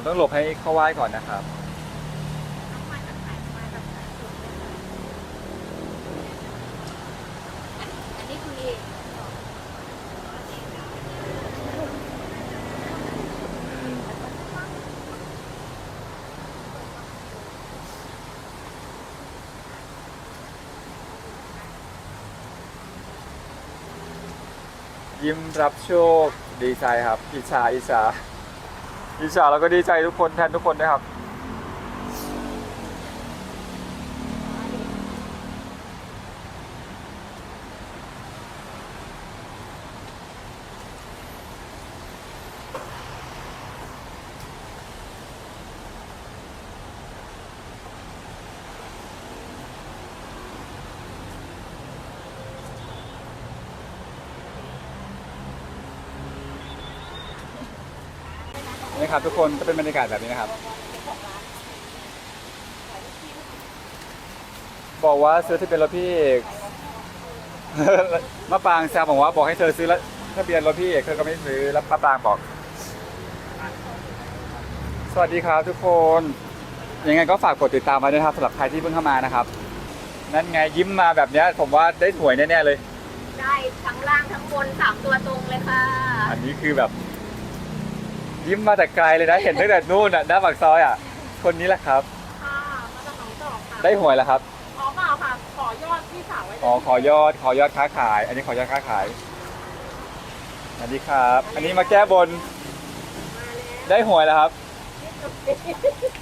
ผมต้องหลบให้เข้าไหว้ก่อนนะครับ อันนี้คือยิ้มรับโชคดีใจครับอิจฉาอิจฉ ดีใจแล้วก็ดีใจทุกคนแทนทุกคนนะครับ นี่ครับทุกคนก็เป็นบรรยากาศแบบนี้นะครับ บอกว่าซื้อที่เป็นรถพี่เอกมะปรางแซวบอกว่าบอกให้เธอซื้อแล้วทะเบียนรถพี่เอกเธอก็ไม่ซื้อแล้วมะปรางบอก สวัสดีครับทุกคนยังไงก็ฝากกดติดตามไว้ด้วยนะครับสำหรับใครที่เพิ่งเข้ามานะครับ นั่นไงยิ้มมาแบบเนี้ยผมว่าได้หวยแน่ๆเลย ได้ทั้งล่างทั้งบนสามตัวตรงเลยค่ะ อันนี้คือแบบ ยิ้มมาแต่ไกลเลยนะ เห็นตั้งแต่นู่นอะหน้าปากซอยอะ คนนี้แหละครับ ค่ะมาจากหนองจอกค่ะได้หวยแล้วครับขอเปล่าค่ะ ขอยอดพี่สาวไว้อ๋อขอยอดขอยอดค้าขาย อันนี้ขอยอดค้าขายสวัสดีครับ อันนี้มาแก้บนได้หวยแล้วครับ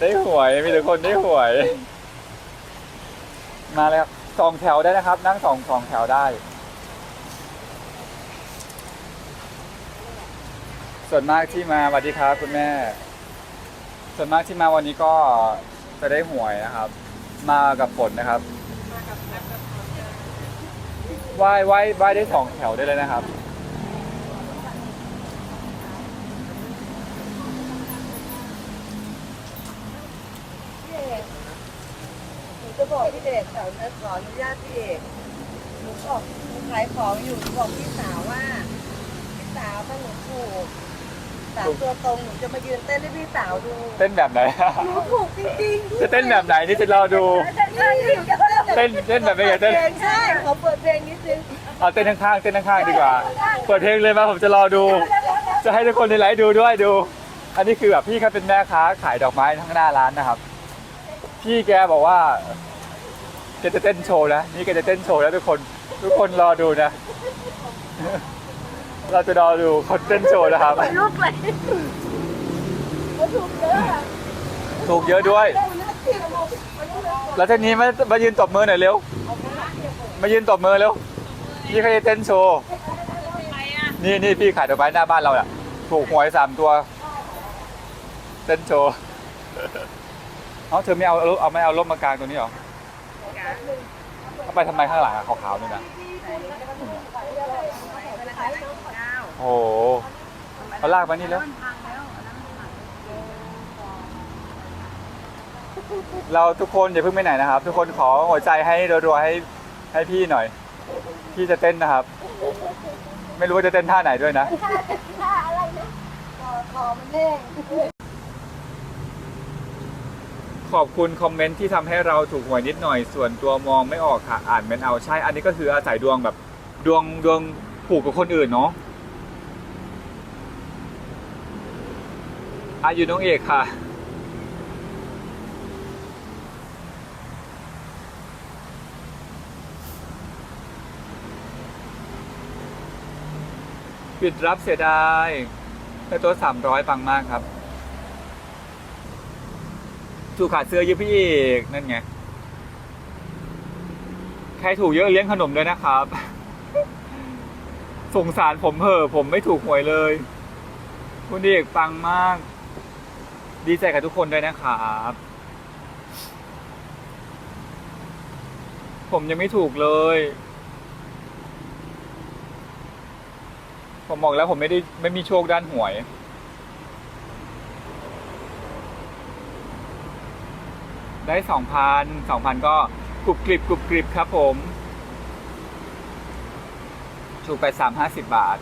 ได้หวยมีแต่คนได้หวย มาเลยครับสองแถวได้นะครับ นั่งสองสองแถวได้ ส่วนมากที่มาสวัสดีครับคุณแม่ ส่วนมากที่มาวันนี้ก็จะได้หวยนะครับ มากับฝนนะครับไหว้ไหว้ไหว้ได้สองแถวได้เลยนะครับ พี่เอกหนูจะบอกพี่เอกแถวนั้นขออนุญาตพี่เอกหนูบอกหนูขายของอยู่หนูบอกพี่สาวว่า พี่สาวถ้าหนูถูก สามตัวตรงหนูจะมายืนเต้นให้พี่สาวดูเต้นแบบไหน หนูถูกจริงๆจะเต้นแบบไหนนี่จะรอดู เต้นเต้นแบบไม่อยากเต้นปิดพลงใช่ขอเปิดเพลงนิดนึงเอาเต้นข้างๆเต้นข้างๆดีกว่า เปิดเพลงเลยมาผมจะรอดู จะให้ทุกคนในไลฟ์ดูด้วยดู อันนี้คือแบบพี่เขาเป็นแม่ค้าขายดอกไม้ทั้งหน้าร้านนะครับ พี่แกบอกว่าแกจะเต้นโชว์นะนี่แกจะเต้นโชว์แล้วทุกคน ทุกคนรอดูนะ เราจะรอดูคนเต้นโชว์นะครับ ลูกเลยเขาถูกเยอะอะถูกเยอะด้วย แล้วทีนี้มามายืนตบมือหน่อยเร็ว มายืนตบมือเร็ว พี่เขาจะเต้นโชว์ นี่นี่พี่ขายดอกไม้หน้าบ้านเราอะถูกหวยสามตัว เต้นโชว์ เอาเธอไม่เอาเอาเอาไม่เอาร่มมากางตัวนี้หรอเอาไปทำไมข้างหลังอะขาวๆนี่นะ โอ้โหเอาลากมานี่แล้วเราทุกคนอย่าเพิ่งไปไหนนะครับ ทุกคนขอหัวใจให้รัวๆให้ให้พี่หน่อย พี่จะเต้นนะครับ ไม่รู้ว่าจะเต้นท่าไหนด้วยนะท่าอะไรนะคอคอมันแห้งขอบคุณคอมเมนต์ที่ทำให้เราถูกหวยนิดหน่อยส่วนตัวมองไม่ออกค่ะอ่านเมนเอาใช่ อันนี้ก็คืออาศัยดวงแบบดวงดวง ผูกกับคนอื่นเนาะอายุน้องเอกค่ะ ปิดรับเสียดายแต่ตัวสามร้อยปังมากครับถูกขาดเสื้อยืมพี่เอกนั่นไง ใครถูกเยอะเลี้ยงขนมด้วยนะครับ สงสารผมเหอะผมไม่ถูกหวยเลย คุณเอกปังมาก ดีใจกับทุกคนด้วยนะครับ ผมยังไม่ถูกเลย ผมบอกแล้วผมไม่ได้ไม่มีโชคด้านหวยได้สองพันสองพันก็กรุบกริบกรุบกริบครับผม ถูกไปสามห้าสิบบาท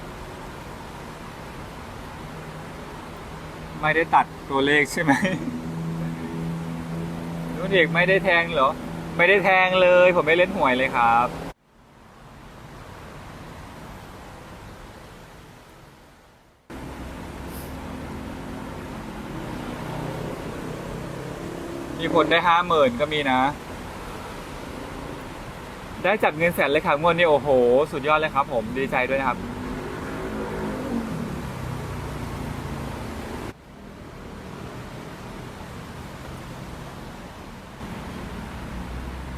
ไม่ได้ตัดตัวเลขใช่ไหมนุ่นเอกไม่ได้แทงเหรอ ไม่ได้แทงเลย ผมไม่เล่นหวยเลยครับ มีคนได้ห้าหมื่นก็มีนะ ได้จับเงินแสนเลยครับงวดนี้โอ้โห สุดยอดเลยครับผมดีใจด้วยนะครับ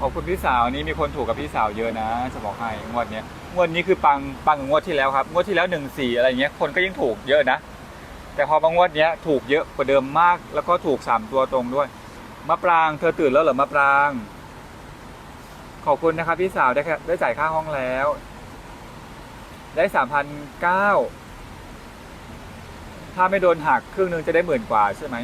ขอบคุณพี่สาวนี่มีคนถูกกับพี่สาวเยอะนะจะบอกให้งวดเนี้ยงวดนี้คือปังปังกว่างวดที่แล้วครับงวดที่แล้วหนึ่งสี่อะไรเงี้ยคนก็ยังถูกเยอะนะ แต่พอบางงวดเนี้ยถูกเยอะกว่าเดิมมาก แล้วก็ถูกสามตัวตรงด้วยมะปรางเธอตื่นแล้วเหรอมะปราง ขอบคุณนะครับพี่สาวได้ค่ได้จ่ายค่าห้องแล้ว ได้สามพันเก้าถ้าไม่โดนหักครึ่งนึงจะได้หมื่นกว่าใช่ไหม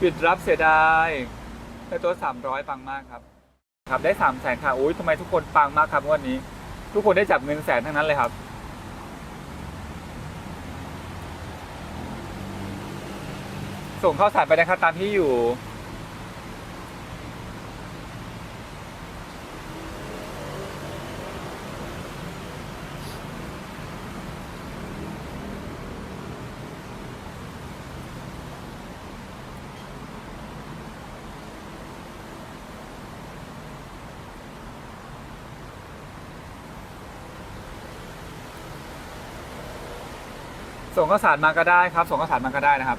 ปิดรับเสียดายได้ตัวสามร้อยปังมากครับ ครับได้สามแสนค่ะอุ้ยทำไมทุกคนปังมากครับวันนี้ ทุกคนได้จับเงินแสนทั้งนั้นเลยครับ ส่งข้าวสารไปนะครับตามที่อยู่ ส่งข้าวสารมาก็ได้ครับ ส่งข้าวสารมาก็ได้นะครับ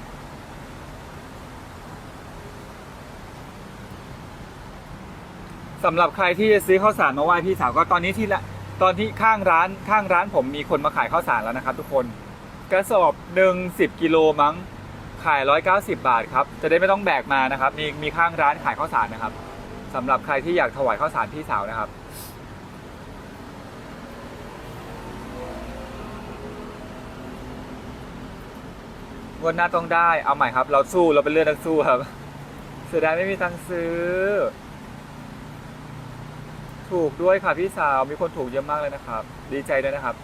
สำหรับใครที่จะซื้อข้าวสารมาไหว้พี่สาวก็ตอนนี้ที่ละตอนที่ข้างร้านข้างร้านผมมีคนมาขายข้าวสารแล้วนะครับ ทุกคนกระสอบหนึ่งสิบกิโลมั้งขายร้อยเก้าสิบาทครับ จะได้ไม่ต้องแบกมานะครับ มีมีข้างร้านขายข้าวสารนะครับสำหรับใครที่อยากถวายข้าวสารพี่สาวนะครับ วดหน้าต้องได้ เอาใหม่ครับ เราสู้เราเป็นเลือดนักสู้ครับ เสียดายไม่มีตังค์ซื้อ ถูกด้วยค่ะพี่สาว มีคนถูกเยอะมากเลยนะครับ ดีใจด้วยนะครับ